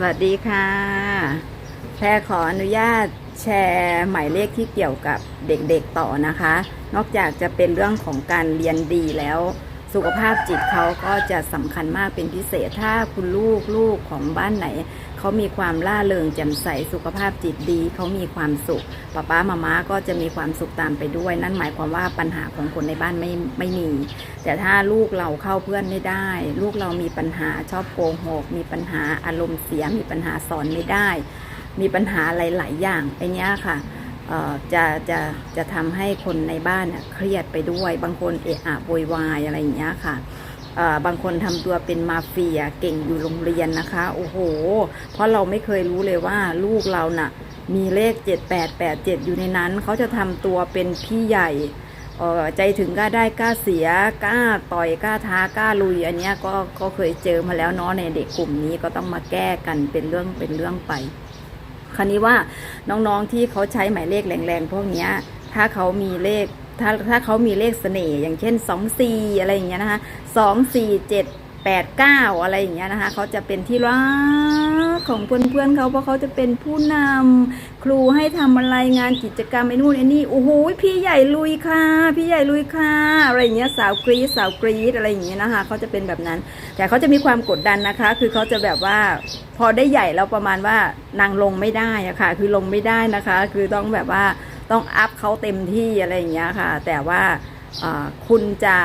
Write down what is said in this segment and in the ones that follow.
สวัสดีค่ะ แพรขออนุญาตแชร์หมายเลขที่เกี่ยวกับเด็กๆต่อนะคะ นอกจากจะเป็นเรื่องของการเรียนดีแล้ว สุขภาพจิตเขาก็จะสำคัญมากเป็นพิเศษถ้าคุณลูกลูกของบ้านไหน เขามีความล่าเริงแจ่มใสสุขภาพจิตดี เขามีความสุขป้าป้ามาม่าก็จะมีความสุขตามไปด้วย นั่นหมายความว่าปัญหาของคนในบ้านไม่ไม่มี แต่ถ้าลูกเราเข้าเพื่อนไม่ได้ ลูกเรามีปัญหาชอบโกหก มีปัญหาอารมณ์เสียมีปัญหาสอนไม่ได้ มีปัญหาหลาย ๆ อย่างไอเนี้ยค่ะจะจะจะทำให้คนในบ้านน่ะเครียดไปด้วย บางคนเอะอะโวยวายอะไรอย่างเงี้ยค่ะ บางคนทำตัวเป็นมาเฟียเก่งอยู่โรงเรียนนะคะ โอ้โห เพราะเราไม่เคยรู้เลยว่าลูกเราน่ะ มีเลข 7887 อยู่ในนั้น เขาจะทำตัวเป็นพี่ใหญ่ใจถึงกล้าได้กล้าเสียกล้าต่อยกล้าท้ากล้าลุย อันนี้ก็ก็เคยเจอมาแล้วเนาะในเด็กกลุ่มนี้ก็ต้องมาแก้กันเป็นเรื่องเป็นเรื่องไป คราวนี้ว่าน้องๆที่เขาใช้หมายเลขแรงๆพวกนี้ถ้าเขามีเลข ถ้าถ้าเขามีเลขเสน่ห์อย่างเช่นสองสี่อะไรอย่างเงี้ยนะคะสองสี่เจ็ดแปดเก้าอะไรอย่างเงี้ยนะคะเขาจะเป็นที่รักของเพื่อนๆเขาเพราะเขาจะเป็นผู้นำครูให้ทำอะไรงานกิจกรรมไอ้นู่นไอ้นี่โอ้โหพี่ใหญ่ลุยค่ะ พี่ใหญ่ลุยค่ะอะไรอย่างเงี้ยสาวกรีดสาวกรีดอะไรอย่างเงี้ยนะคะเขาจะเป็นแบบนั้น แต่เขาจะมีความกดดันนะคะ คือเขาจะแบบว่าพอได้ใหญ่แล้วประมาณว่านางลงไม่ได้อะค่ะคือลงไม่ได้นะคะ คือต้องแบบว่า ต้องอัพเขาเต็มที่อะไรอย่างเงี้ยค่ะ แต่ว่าคุณจะ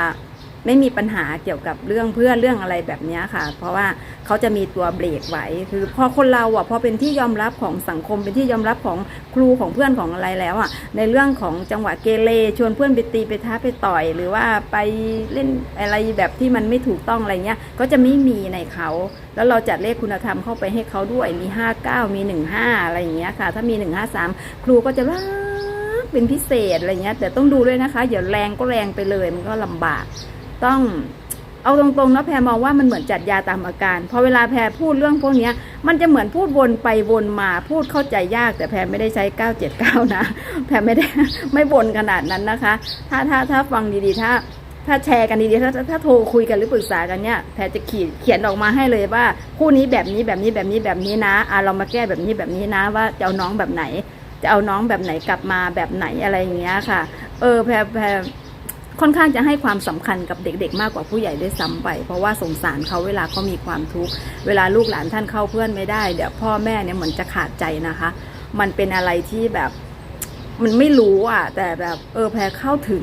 ไม่มีปัญหาเกี่ยวกับเรื่องเพื่อนเรื่องอะไรแบบเนี้ยค่ะ เพราะว่าเขาจะมีตัวเบรกไว้คือพอคนเราอะพอเป็นที่ยอมรับของสังคมเป็นที่ยอมรับของครูของเพื่อนของอะไรแล้วอะในเรื่องของจังหวะเกเรชวนเพื่อนไปตีไปท้าไปต่อย หรือว่าไปเล่นอะไรแบบที่มันไม่ถูกต้องอะไรเงี้ยก็จะไม่มีในเขา แล้วเราจัดเลขคุณธรรมเข้าไปให้เขาด้วยมี 59 มี 15 อะไรอย่างเงี้ยค่ะ ถ้ามี 153 ครูก็จะรัก เป็นพิเศษอะไรเงี้ย แต่ต้องดูด้วยนะคะอย่าแรงก็แรงไปเลยมันก็ลำบาก ต้องเอาตรงๆนะแพรมองว่ามันเหมือนจัดยาตามอาการพอเวลาแพรพูดเรื่องพวกนี้มันจะเหมือนพูดวนไปวนมาพูดเข้าใจยาก แต่แพรไม่ได้ใช้ 979 นะ แพรไม่ได้ไม่วนขนาดนั้นนะคะ ถ้าถ้าถ้าฟังดีๆ ถ้า ถ้าแชร์กันดีๆถ้าถ้าโทรคุยกันหรือปรึกษากันเนี่ยแพรจะขียนเขียนออกมาให้เลยว่าคู่นี้แบบนี้แบบนี้แบบนี้แบบนี้นะอะเรามาแก้แบบนี้แบบนี้นะว่าจะเอาน้องแบบไหน จะเอาน้องแบบไหนกลับมาแบบไหนอะไรอย่างเงี้ยค่ะ เออแพรแพรค่อนข้างจะให้ความสำคัญกับเด็กๆ มากกว่าผู้ใหญ่ด้วยซ้ำไป เพราะว่าสงสารเขาเวลาเขามีความทุกข์เวลาลูกหลานท่านเข้าเพื่อนไม่ได้เดี๋ยวพ่อแม่เนี่ยเหมือนจะขาดใจนะคะ มันเป็นอะไรที่แบบมันไม่รู้อะ แต่แบบเออแพรเข้าถึง